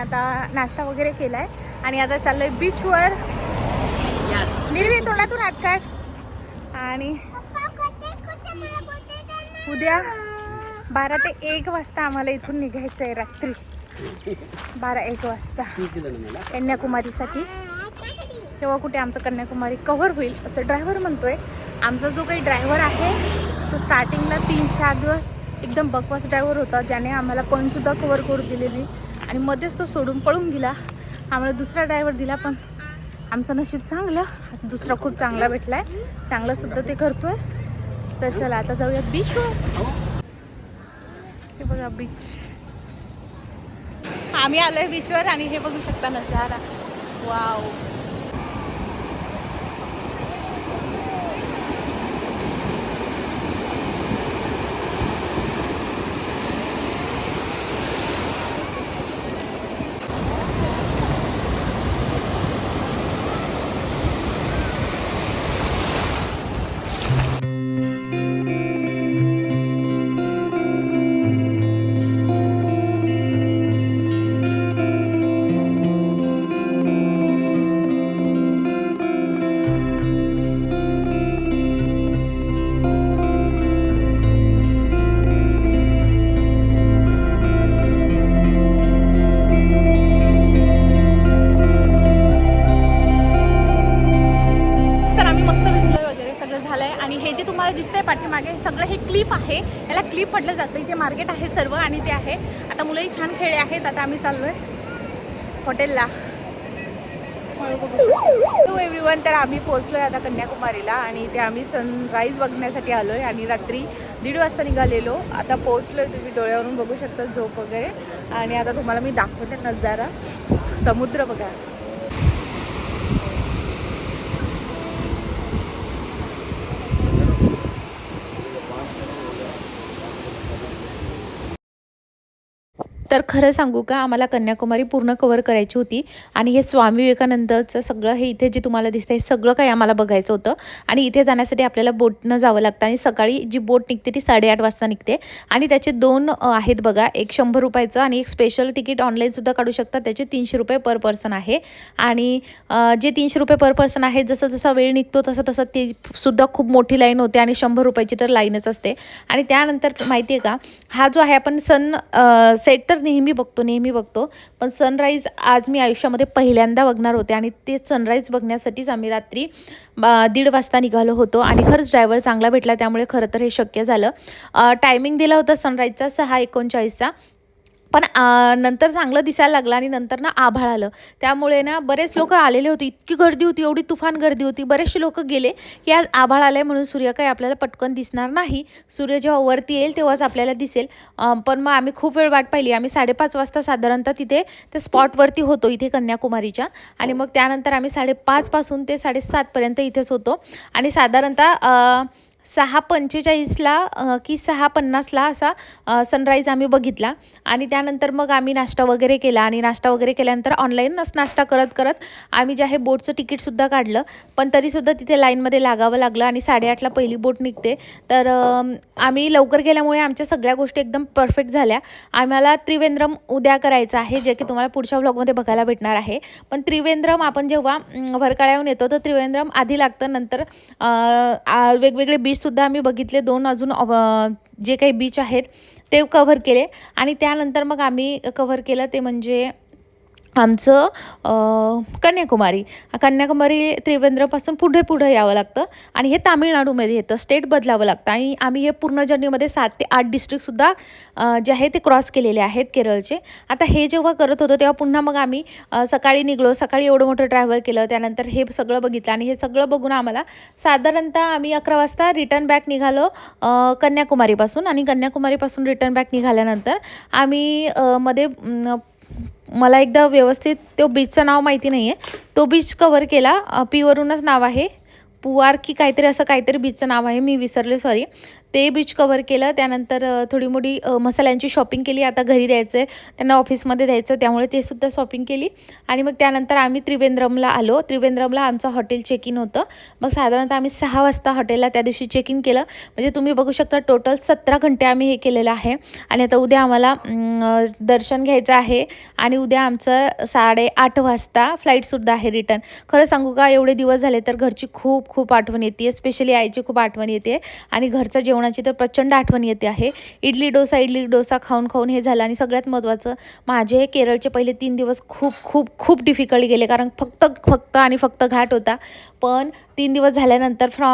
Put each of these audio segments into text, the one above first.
आता नाश्ता वगैरे केला आहे आणि आता चाललोय बीचवर निर्वी तोंडातून हात काढ. आणि उद्या बारा ते एक वाजता आम्हाला इथून निघायचं आहे रात्री. बारा एक वाजता. कन्याकुमारीसाठी. तेव्हा कुठे आमचं कन्याकुमारी कव्हर होईल असं ड्रायव्हर म्हणतोय. आमचा जो काही ड्रायव्हर आहे तो स्टार्टिंगला तीन चार दिवस एकदम बकवास ड्रायव्हर होता ज्याने आम्हाला पॉईंटसुद्धा कव्हर करू दिलेली. आणि मध्येच तो सोडून पळून गेला. आम्हाला दुसरा ड्रायव्हर दिला पण आमचं नशीब चांगलं. दुसरा खूप चांगला भेटला आहे चांगलं सुद्धा ते करतोय. तर चला आता जाऊया बीचवर हे बघा बीच आम्ही आलोय बीचवर आणि हे बघू शकता नजारा. वाव आणि हे जे तुम्हाला दिसतंय पाठीमागे सगळं हे क्लिप आहे. याला क्लिप म्हटलं जातं. इथे मार्केट आहे सर्व आणि ते आहे. आता मुलंही छान खेळले आहेत. आता आम्ही चाललो आहे हॉटेलला हॅलो एव्हरीवन तर आम्ही पोहोचलोय आता कन्याकुमारीला आणि ते आम्ही सनराईज बघण्यासाठी आलो आहे आणि रात्री दीड वाजता निघालेलो. आता पोहोचलोय तुम्ही डोळ्यावरून बघू शकता झोप वगैरे. आणि आता तुम्हाला मी दाखवते नजारा. समुद्र बघा. तर खरं सांगू का आम्हाला कन्याकुमारी पूर्ण कवर करायची होती. आणि हे स्वामी विवेकानंदचं सगळं हे इथे जे तुम्हाला दिसतं हे सगळं काही आम्हाला बघायचं होतं. आणि इथे जाण्यासाठी आपल्याला बोटनं जावं लागतं आणि सकाळी जी बोट निघते ती साडेआठ वाजता निघते. आणि त्याचे दोन आहेत बघा एक शंभर रुपयाचं आणि एक स्पेशल तिकीट ऑनलाईनसुद्धा काढू शकता. त्याचे तीनशे रुपये पर पर्सन आहे. आणि जे तीनशे रुपये पर पर्सन आहे जसं जसा वेळ निघतो तसं तसं ती सुद्धा खूप मोठी लाईन होते आणि शंभर रुपयाची तर लाईनच असते. आणि त्यानंतर माहिती आहे का हा जो आहे आपण सन सेट तर नेहमी बघतो नेहमी बघतो. पण सनराईज आज मी आयुष्यामध्ये पहिल्यांदा बघणार होते आणि ते सनराईज बघण्यासाठीच आम्ही रात्री दीड वाजता निघालो होतो आणि खरंच ड्रायव्हर चांगला भेटला त्यामुळे खरं तर हे शक्य झालं. टायमिंग दिला होता सनराईजचा सहा एकोणचाळीसचा. पण नंतर चांगलं दिसायला लागलं आणि नंतर ना आभाळ आलं. त्यामुळे ना बरेच लोक आलेले होते. इतकी गर्दी होती एवढी तुफान गर्दी होती. बरेचसे लोक गेले की आज आभाळ आलं आहे म्हणून सूर्य काही आपल्याला पटकन दिसणार नाही. सूर्य जेव्हा वरती येईल तेव्हाच आपल्याला दिसेल. पण मग आम्ही खूप वेळ वाट पाहिली. आम्ही साडेपाच वाजता साधारणतः तिथे त्या स्पॉटवरती होतो इथे कन्याकुमारीच्या. आणि मग त्यानंतर आम्ही साडेपाचपासून ते साडेसातपर्यंत इथेच होतो. आणि साधारणतः सहा पंचेचाळीसला की सहा पन्नासला असा सनराईज आम्ही बघितला. आणि त्यानंतर मग आम्ही नाश्ता वगैरे केला. आणि नाश्ता वगैरे केल्यानंतर ऑनलाईनच नाश्ता करत करत आम्ही जे आहे बोटचं तिकीटसुद्धा काढलं. पण तरीसुद्धा तिथे लाईनमध्ये लागावं लागलं आणि साडेआठला पहिली बोट निघते. तर आम्ही लवकर गेल्यामुळे आमच्या सगळ्या गोष्टी एकदम परफेक्ट झाल्या. आम्हाला त्रिवेंद्रम उद्या करायचं आहे जे की तुम्हाला पुढच्या व्लॉगमध्ये बघायला भेटणार आहे. पण त्रिवेंद्रम आपण जेव्हा वरकाळ्याहून भरकाळ्याहून येतो तर त्रिवेंद्रम आधी लागतं. नंतर वेगवेगळे बीचसुद्धा आम्ही बघितले. दोन अजून जे काही बीच आहेत ते कव्हर केले. आणि त्यानंतर मग आम्ही कव्हर केलं ते म्हणजे आमचं कन्याकुमारी. कन्याकुमारी त्रिवेंद्रपासून पुढे पुढे यावं लागतं. आणि हे तामिळनाडूमध्ये येतं. स्टेट बदलावं लागतं. आणि आम्ही हे पूर्ण जर्नीमध्ये सात ते आठ डिस्ट्रिक्टसुद्धा जे आहे ते क्रॉस केलेले आहेत केरळचे. आता हे जेव्हा करत होतो तेव्हा पुन्हा मग आम्ही सकाळी निघलो. सकाळी एवढं मोठं ट्रॅव्हल केलं. त्यानंतर हे सगळं बघितलं. आणि हे सगळं बघून आम्हाला साधारणतः आम्ही अकरा वाजता रिटर्न बॅक निघालो कन्याकुमारीपासून. आणि कन्याकुमारीपासून रिटर्न बॅक निघाल्यानंतर आम्ही मध्ये मला एकदा व्यवस्थित तो बीचचं नाव माहिती नाही आहे तो बीच कवर केला. पीवरूनच नाव आहे. पुवार की काहीतरी असं काहीतरी बीचचं नाव आहे. मी विसरले सॉरी ते बीच कवर केलं. त्यानंतर थोडी मोठी मसाल्यांची शॉपिंग केली. आता घरी द्यायचं आहे त्यांना ऑफिसमध्ये द्यायचं. त्यामुळे ते सुद्धा शॉपिंग केली. आणि मग त्यानंतर आम्ही त्रिवेंद्रमला आलो. त्रिवेंद्रमला आमचं हॉटेल चेक इन होतं. मग साधारणतः आम्ही सहा वाजता हॉटेलला त्या दिवशी चेक इन केलं. म्हणजे तुम्ही बघू शकता टोटल सतरा घंटे आम्ही हे केलेलं आहे. आणि आता उद्या आम्हाला दर्शन घ्यायचं आहे. आणि उद्या आमचं साडेआठ वाजता फ्लाईटसुद्धा आहे रिटर्न खरं सांगू का? एवढे दिवस झाले तर घरची खूप खूप आठवण येते. स्पेशली आईची खूप आठवण येते. आणि घरच्या जेवणाची तर प्रचंड आठवण येते आहे. इडली डोसा इडली डोसा खाऊन खाऊन हे झालं आणि सगळ्यात महत्त्वाचं माझे केरळचे पहिले तीन दिवस खूप खूप खूप डिफिकल्ट गेले कारण फक्त फक्त आणि फक्त घाट होता. पण तीन दिवस झाल्यानंतर from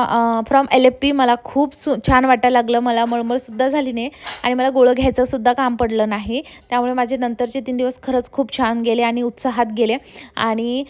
from L F P मला खूप सु छान वाटायला लागलं. मला मळमळसुद्धा झाली नाही आणि मला गोळं घ्यायचंसुद्धा काम पडलं नाही. त्यामुळे माझे नंतरचे तीन दिवस खरंच खूप छान गेले आणि उत्साहात गेले. आणि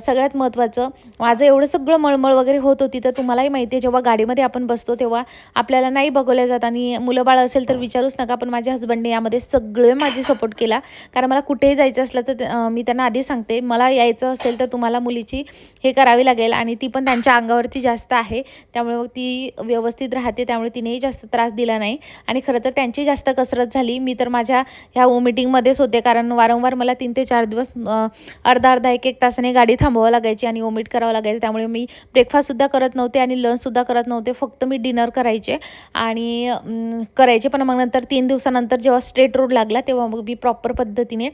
सगळ्यात महत्त्वाचं माझं एवढं सगळं मळमळ वगैरे होत होती तर तुम्हालाही माहिती आहे जेव्हा गाडीमध्ये आपण बसतो तेव्हा आपल्याला नाही बघवल्या जात आणि मुलं बाळ असेल तर विचारूच नका पण माझ्या हस्बंडने यामध्ये सगळे माझी सपोर्ट केला. कारण मला कुठेही जायचं असलं तर मी त्यांना आधी सांगते मला यायचं असेल तर तुम्हाला मुलीची हे करावी लागेल आणि ती पण त्यांच्या अंगावरती जास्त आहे. त्यामुळे मग ती व्यवस्थित राहते त्यामुळे तिनेही जास्त त्रास दिला नाही. आणि खरं तर त्यांची जास्त कसरत झाली. मी तर माझ्या ह्या मीटिंगमध्येच होते कारण वारंवार मला तीन ते चार दिवस अर्धा अर्धा एक एक तासाने गाडी थांबवावं लागायची आणि ओमिट करावं लागायचं. त्यामुळे मी ब्रेकफास्टसुद्धा करत नव्हते आणि लंचसुद्धा करत नव्हते. फक्त मी डिनर करायचे. आणि करायचे. पण मग नंतर तीन दिवसानंतर जेव्हा स्ट्रेट रोड लागला तेव्हा मग मी प्रॉपर पद्धतीने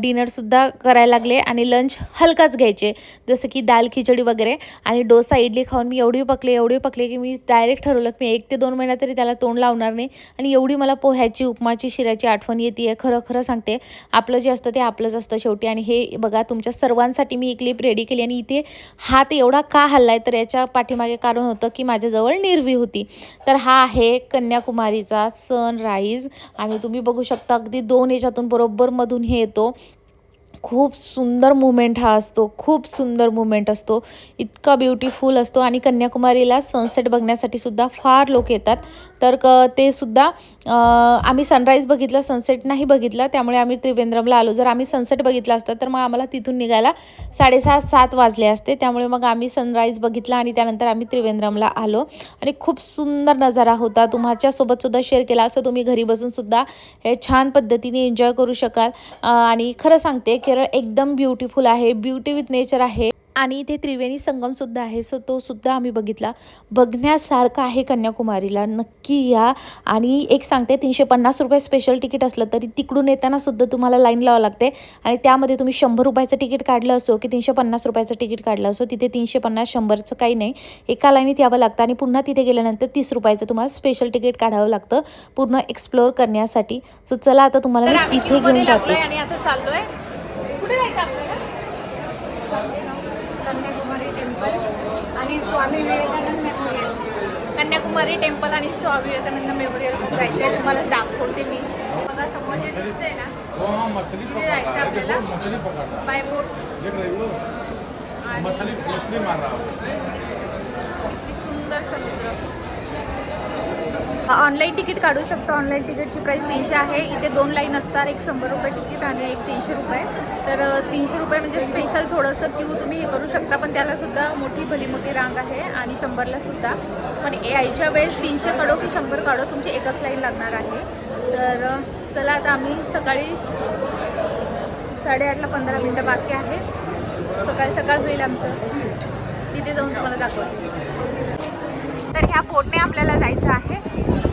डिनरसुद्धा करायला लागले आणि लंच हलकाच घ्यायचे. जसं की दाल खिचडी वगैरे. आणि डोसा इडली खाऊन मी एवढी पकले एवढी पकले की मी डायरेक्ट ठरवलं की मी एक ते दोन महिना तरी त्याला तोंड लावणार नाही. आणि एवढी मला पोह्याची उपमाची शिऱ्याची आठवण येते. आहे खरं खरं सांगते. आपलं जे असतं ते आपलंच असतं शेवटी. आणि हे बघा तुमच्या सर्वांसाठी मी एक क्लिप रेडी केली. आणि इथे हात एवढा का हल्लाय तर याच्या पाठीमागे कारण होतं की माझ्याजवळ निर्वी होती. तर हा आहे कन्याकुमारीचा सनराईज आणि तुम्ही बघू शकता अगदी दोन याच्यातून बरोबर मधून हे येतो. खूप सुंदर मुमेंट हा असतो खूप सुंदर मुमेंट असतो. इतका ब्युटिफुल असतो. आणि कन्याकुमारीला सनसेट बघण्यासाठी सुद्धा फार लोक येतात. तर क ते सुद्धा आम्ही सनराईज बघितला सनसेट नाही बघितला. त्यामुळे आम्ही त्रिवेंद्रमला आलो. जर आम्ही सनसेट बघितला असता तर मग आम्हाला तिथून निघायला साडेसहा सात वाजले असते. त्यामुळे मग आम्ही सनराईज बघितला आणि त्यानंतर आम्ही त्रिवेंद्रमला आलो. आणि खूप सुंदर नजारा होता. तुमच्यासोबतसुद्धा शेअर केला. असं तुम्ही घरी बसून सुद्धा हे छान पद्धतीने एन्जॉय करू शकाल. आणि खरं सांगते केरळ एकदम ब्युटिफुल आहे ब्युटी विथ नेचर आहे. आणि इथे त्रिवेणी संगमसुद्धा आहे सो तो सुद्धा आम्ही बघितला. बघण्यासारखं आहे कन्याकुमारीला नक्की या. आणि एक सांगते तीनशे पन्नास रुपये स्पेशल तिकीट असलं तरी तिकडून येताना सुद्धा तुम्हाला लाईन लावावं लागते. आणि त्यामध्ये तुम्ही शंभर रुपयाचं तिकीट काढलं असो की तीनशे पन्नास रुपयाचं तिकीट काढलं असो तिथे तीनशे पन्नास शंभरचं काही नाही. एका लाईनीत यावं लागतं आणि पुन्हा तिथे गेल्यानंतर तीस रुपयाचं तुम्हाला स्पेशल तिकीट काढावं लागतं पूर्ण एक्सप्लोअर करण्यासाठी. सो चला आता तुम्हाला मी तिथे घेऊन जाते. आणि आता चाललोय कुठे जायचं आपल्याला कन्याकुमारी टेम्पल आणि स्वामी विवेकानंद मेमोरियल कन्याकुमारी टेम्पल आणि स्वामी विवेकानंद मेमोरियल जायचं आहे तुम्हाला दाखवते मी. बघा समोर जे दिसतंय ना हाँ इथे जायचं आपल्याला. By boat. आणि मछली मछली मार रहा किती सुंदर समुद्र. ऑनलाईन तिकीट काढू शकतो. ऑनलाईन तिकीटची प्राईस तीनशे आहे. इथे दोन लाईन असतात. एक शंभर रुपये तिकीट आणि एक तीनशे रुपये. तर तीनशे रुपये म्हणजे स्पेशल थोडंसं क्यू तुम्ही हे करू शकता. पण त्यालासुद्धा मोठी भली मोठी रांग आहे आणि शंभरलासुद्धा पण पण यायच्या वेळेस तीनशे काढो की शंभर काढो तुमची एकच लाईन लागणार आहे. तर चला आता आम्ही सकाळी साडेआठला पंधरा मिनटं बाकी आहे. सकाळी सकाळ होईल आमचं. तिथे जाऊन तुम्हाला दाखवते. तर ह्या बोटने आपल्याला जायचं आहे.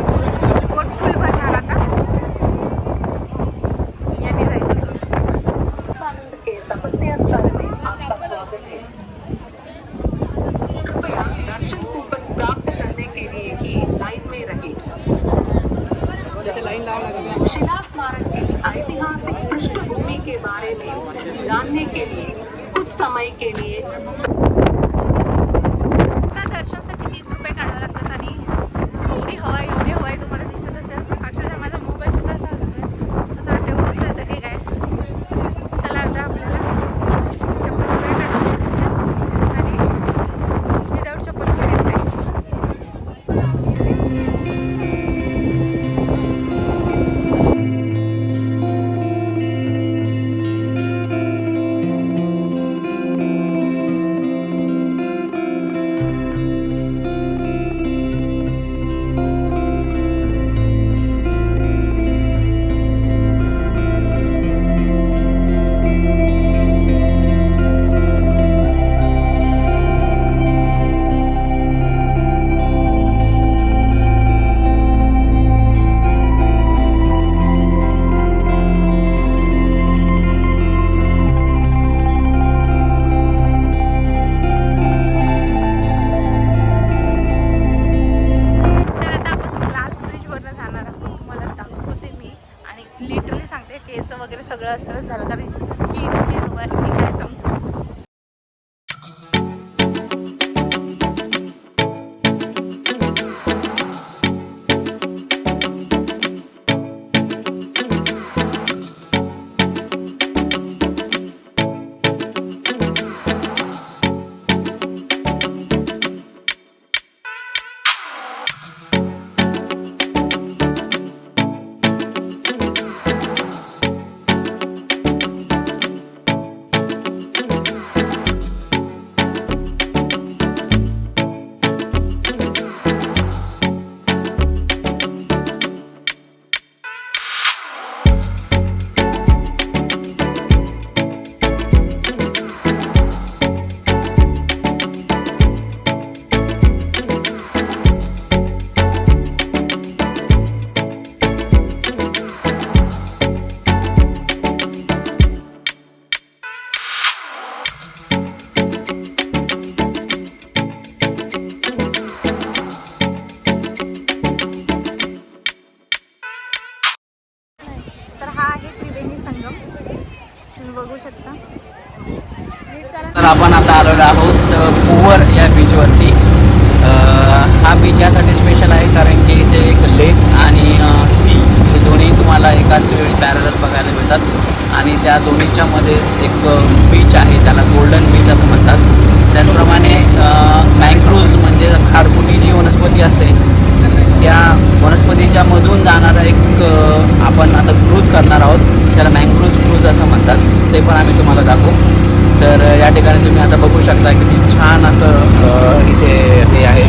झालं कारण बीचवरती हा बीच यासाठी स्पेशल आहे कारण की इथे एक लेक आणि सी हे दोन्ही तुम्हाला एकाच वेळी पॅरल बघायला मिळतात. आणि त्या दोन्हीच्या मध्ये एक बीच आहे त्याला गोल्डन बीच असं म्हणतात. त्याचप्रमाणे मँग्रोव्ज म्हणजे खारफुटी जी वनस्पती असते. त्या वनस्पतीच्या मधून जाणारा एक आपण आता क्रूज करणार आहोत. त्याला मँग्रोव्ज क्रूज असं म्हणतात. ते पण आम्ही तुम्हाला दाखवू. तर या ठिकाणी तुम्ही आता बघू शकता किती छान असं इथे हे आहे.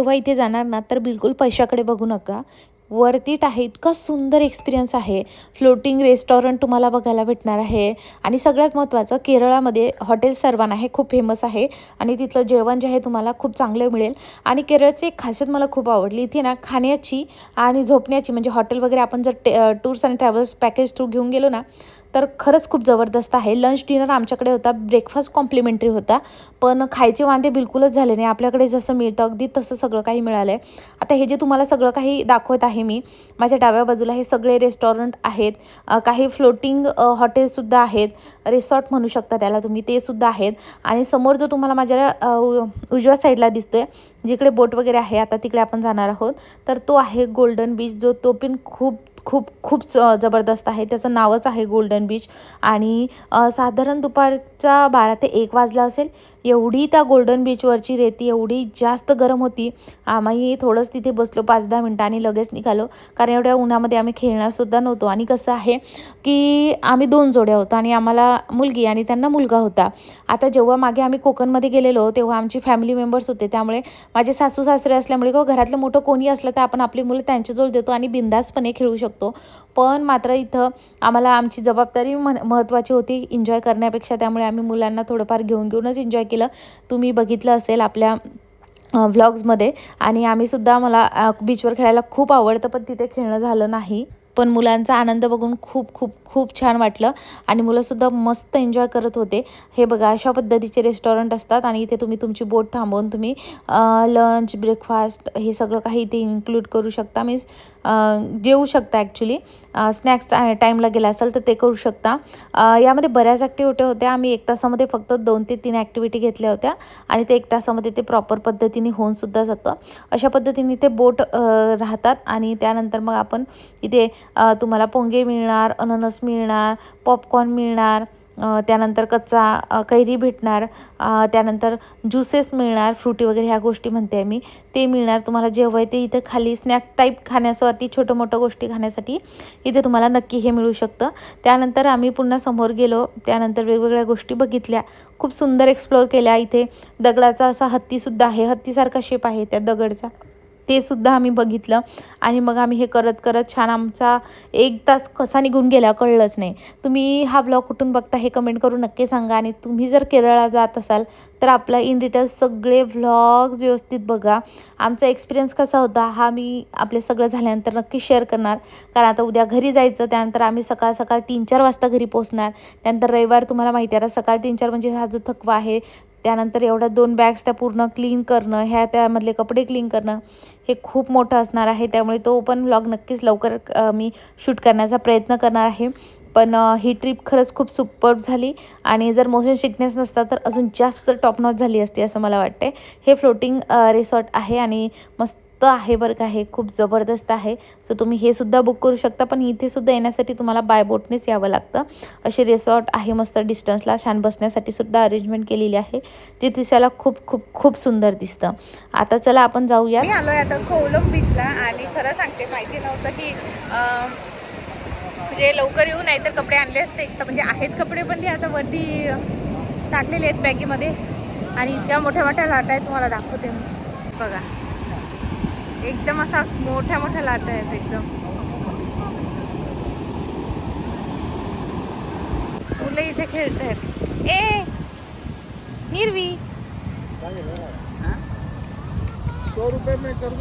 जेव्हा इथे जाणार ना तर बिलकुल पैशाकडे बघू नका. वरती आहे इतका सुंदर एक्सपिरियन्स आहे. फ्लोटिंग रेस्टॉरंट तुम्हाला बघायला भेटणार आहे. आणि सगळ्यात महत्त्वाचं केरळामध्ये हॉटेल सर्वान हे खूप फेमस आहे. आणि तिथलं जेवण जे आहे तुम्हाला खूप चांगलं मिळेल. आणि केरळची एक खासियत मला खूप आवडली. इथे ना खाण्याची आणि झोपण्याची म्हणजे हॉटेल वगैरे आपण जर टे टूर्स आणि ट्रॅव्हल्स पॅकेज थ्रू घेऊन गेलो ना तर खरंच खूप जबरदस्त आहे. लंच डिनर आमच्याकडे होता. ब्रेकफास्ट कॉम्प्लिमेंटरी होता. पण खायचे वांदे बिलकुलच झाले नाही. आपल्याकडे जसं मिळतं अगदी तसं सगळं काही मिळालं आहे आता हे जे तुम्हाला सगळं काही दाखवत आहे मी माझ्या डाव्या बाजूला हे सगळे रेस्टॉरंट आहेत. काही फ्लोटिंग हॉटेल्ससुद्धा आहेत. रिसॉर्ट म्हणू शकता त्याला तुम्ही ते सुद्धा आहेत. आणि समोर जो तुम्हाला माझ्या उ- उजव्या साईडला दिसतोय जिकडे बोट वगैरे आहे आता तिकडे आपण जाणार आहोत. तर तो आहे गोल्डन बीच जो तो पण खूप खूप खूप जबरदस्त आहे. त्याचं नावच आहे गोल्डन बीच आणि साधारण दुपारचा बारा ते एक वाजला असेल. एवढी त्या गोल्डन बीचवरची रेती एवढी जास्त गरम होती. आम्ही थोडंच तिथे बसलो पाच दहा मिनटं आणि लगेच निघालो. कारण एवढ्या उन्हामध्ये आम्ही खेळणारसुद्धा नव्हतो. आणि कसं आहे की आम्ही दोन जोड्या होतो आणि आम्हाला मुलगी आणि त्यांना मुलगा होता. आता जेव्हा मागे आम्ही कोकणमध्ये गेलेलो तेव्हा आमची फॅमिली मेंबर्स होते. त्यामुळे माझे सासू सासरे असल्यामुळे किंवा घरातलं मोठं कोणी असलं तर आपण आपली मुलं त्यांच्याजवळ देतो आणि बिंदासपणे खेळू शकतो. पण मात्र इथं आम्हाला आमची जबाबदारी मन महत्त्वाची होती. एन्जॉय करण्यापेक्षा त्यामुळे आम्ही मुलांना थोडंफार घेऊन घेऊनच एन्जॉय केलं. तुम्ही बघितलं असेल आपल्या व्लॉग्समध्ये आणि आम्हीसुद्धा मला बीचवर खेळायला खूप आवडतं पण तिथे खेळणं झालं नाही. पण मुलांचा आनंद बघून खूप खूप खूप छान वाटलं. आणि मुलंसुद्धा मस्त एन्जॉय करत होते. हे बघा अशा पद्धतीचे रेस्टॉरंट असतात आणि इथे तुम्ही तुमची बोट थांबवून तुम्ही लंच ब्रेकफास्ट हे सगळं काही इथे इन्क्लूड करू शकता. मीन्स जेवू शकता ॲक्च्युली स्नॅक्स टाय टाईमला गेला असाल तर ते करू शकता. यामध्ये बऱ्याच ॲक्टिव्हिटी होत्या. आम्ही एक तासामध्ये फक्त दोन ते तीन ॲक्टिव्हिटी घेतल्या होत्या. आणि ते एक तासामध्ये ते प्रॉपर पद्धतीने होऊनसुद्धा जातं. अशा पद्धतीने ते बोट राहतात. आणि त्यानंतर मग आपण इथे तुम्हाला पोंगे मिळणार अननस मिळणार पॉपकॉर्न मिळणार त्यानंतर कच्चा कैरी भेटणार त्यानंतर ज्युसेस मिळणार फ्रुटी वगैरे ह्या गोष्टी म्हणते आहे मी. ते मिळणार तुम्हाला जेव्हा आहे ते इथं खाली स्नॅक टाईप खाण्यासाठी छोटं मोठं गोष्टी खाण्यासाठी इथे तुम्हाला नक्की हे मिळू शकतं. त्यानंतर आम्ही पुन्हा समोर गेलो. त्यानंतर वेगवेगळ्या गोष्टी बघितल्या. खूप सुंदर एक्सप्लोअर केल्या. इथे दगडाचा असा हत्तीसुद्धा आहे. हत्तीसारखा शेप आहे त्या दगडचा. ते सुद्धा आम्ही बघितलं. आणि मग आम्ही हे करत करत छान आमचा एक तास कसा निघून गेला कळलंच नाही. तुम्ही हा ब्लॉग कुठून बघता हे कमेंट करून नक्की सांगा. आणि तुम्ही जर केरळला जात असाल तर आपला इन डिटेल्स सगळे व्लॉग्स व्यवस्थित बघा. आमचा एक्सपिरियन्स कसा होता हा मी आपले सगळं झाल्यानंतर नक्की शेअर करणार. कारण आता उद्या घरी जायचं त्यानंतर आम्ही सकाळ सकाळ तीन चार वाजता घरी पोहोचणार. त्यानंतर रविवार तुम्हाला माहिती आहे आता सकाळ तीन चार म्हणजे हा जो थकवा आहे त्यानंतर एवढ्या दोन बॅग्स त्या पूर्ण क्लीन करणं ह्या त्यामधले कपडे क्लीन करणं हे खूप मोठं असणार आहे. त्यामुळे तो पण व्लॉग नक्कीच लवकर मी शूट करण्याचा प्रयत्न करणार आहे. पण ही ट्रिप खरंच खूप सुपर झाली. आणि जर मोशन सिकनेस नसता तर अजून जास्त टॉप नॉच झाली असती असं मला वाटते हे फ्लोटिंग रिसॉर्ट आहे आणि मस्त आहे बरं का हे खूप जबरदस्त आहे. सो तुम्ही हे सुद्धा बुक करू शकता पण इथे सुद्धा येण्यासाठी तुम्हाला बाय बोटनेच यावं लागतं. असे रिसॉर्ट आहे मस्त डिस्टन्सला छान बसण्यासाठी सुद्धा अरेंजमेंट केलेली आहे जे दिसायला खूप खूप खूप सुंदर दिसतं. आता चला आपण जाऊया मी आलोय आता कोलम बीचला आणि खरं सांगते माहिती नव्हतं की म्हणजे लवकर येऊ नाही तर कपडे आणले असते एक्स्ट्रा म्हणजे आहेत कपडे पण ते आता वरती टाकलेले आहेत बॅगीमध्ये. आणि इतक्या मोठ्या मोठ्या लाटा आहेत तुम्हाला दाखवते बघा. एकदम असा मोठ्या मोठ्या लाटा आहेत एकदम. मुलं इथे खेळत आहेत ए निर्वी. सौ रुपये में कर दो